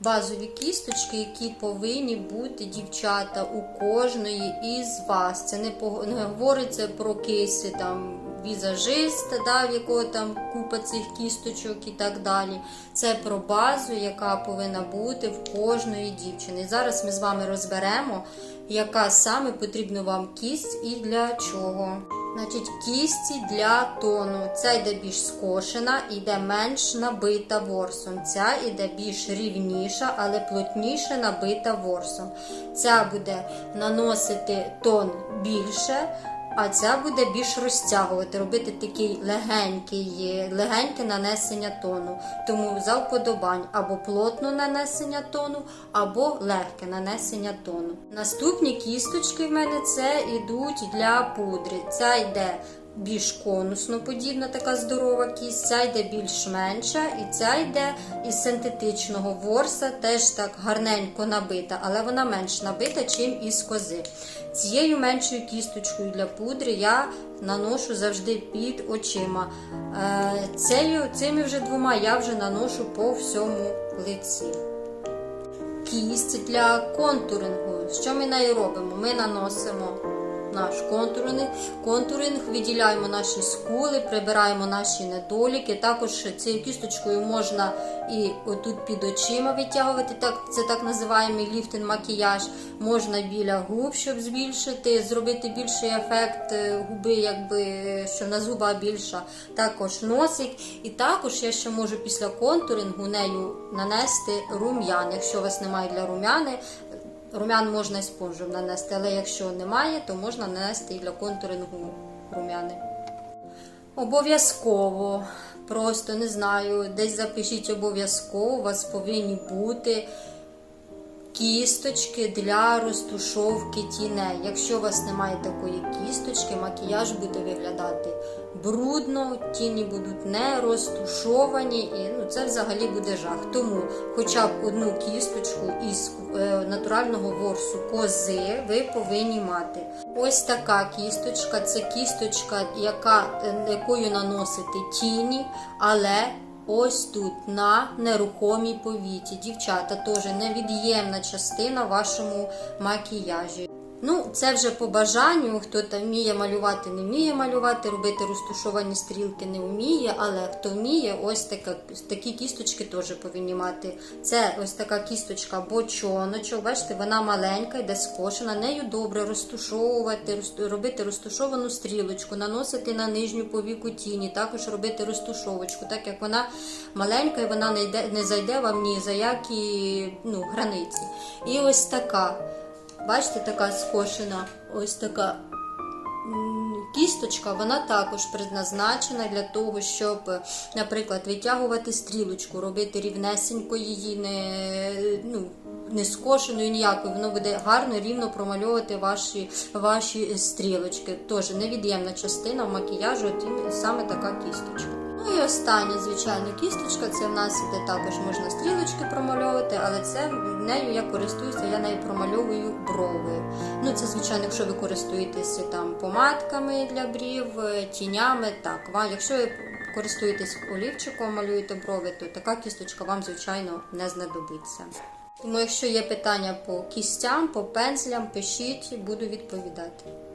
базові кісточки, які повинні бути дівчата у кожної із вас. Це не, пог- не говориться про кейси там візажиста, да, в якого там купа цих кісточок і так далі. Це про базу, яка повинна бути в кожної дівчини. Зараз ми з вами розберемо, яка саме потрібна вам кість і для чого. Значить, кісті для тону. Ця йде більш скошена, йде менш набита ворсом. Ця йде більш рівніша, але плотніше набита ворсом. Ця буде наносити тон більше, а ця буде більш розтягувати, робити такий легенький, легеньке нанесення тону. Тому за вподобань або плотно нанесення тону, або легке нанесення тону. Наступні кісточки в мене це йдуть для пудри. Ця йде більш конусно подібна, така здорова кість, ця йде більш менша, і ця йде із синтетичного ворса, теж так гарненько набита, але вона менш набита, чим із кози. Цією меншою кісточкою для пудри я наношу завжди під очима. Е, Цією, цими вже двома я вже наношу по всьому лиці. Кість для контурингу. Що ми нею робимо? Ми наносимо наш контуринг, контуринг, виділяємо наші скули, прибираємо наші недоліки. Також цією кісточкою можна і отут під очима витягувати. Так, це так називаємо ліфтинг макіяж. Можна біля губ, щоб збільшити, зробити більший ефект е, губи, якби що в нас губа більша. Також носик. І також я ще можу після контурингу нею нанести рум'ян. Якщо у вас немає для рум'яни, Рум'ян можна і спонжем нанести, але якщо немає, то можна нанести і для контурингу рум'яни. Обов'язково, просто не знаю, десь запишіть обов'язково, у вас повинні бути кісточки для розтушовки тіней. Якщо у вас немає такої кісточки, макіяж буде виглядати брудно, тіні будуть не розтушовані, і ну, це взагалі буде жах. Тому хоча б одну кісточку із е, натурального ворсу кози ви повинні мати. Ось така кісточка це кісточка, яка, е, якою наносити тіні, але Ось тут на нерухомій повіті. Дівчата теж невід'ємна частина вашому макіяжі. Це вже по бажанню. Хто там вміє малювати, не вміє малювати, робити розтушовані стрілки не вміє, але хто вміє, ось така, такі кісточки теж повинні мати. Це ось така кісточка бочоночок. Бачите, вона маленька, йде скошена. Нею добре розтушовувати, робити розтушовану стрілочку, наносити на нижню повіку тіні, також робити розтушовочку, так як вона маленька і вона не, йде, не зайде вам ні за які ну, границі. І ось така. Бачите, така скошена, ось така кісточка, вона також предназначена для того, щоб, наприклад, витягувати стрілочку, робити рівнесенько її, не, ну, не скошеною ніякою. Воно буде гарно, рівно промальовувати ваші, ваші стрілочки. Тож невід'ємна частина макіяжу, саме така кісточка. Ну і остання, звичайно, кісточка. Це в нас іде також можна стрілочки промальовувати, але це нею я користуюся, я нею промальовую брови. Ну, це, звичайно, якщо ви користуєтеся там помадками для брів, е, тінями, так. Якщо ви користуєтесь олівчиком, малюєте брови, то така кісточка вам, звичайно, не знадобиться. Тому, якщо є питання по кістям, по пензлям, пишіть, буду відповідати.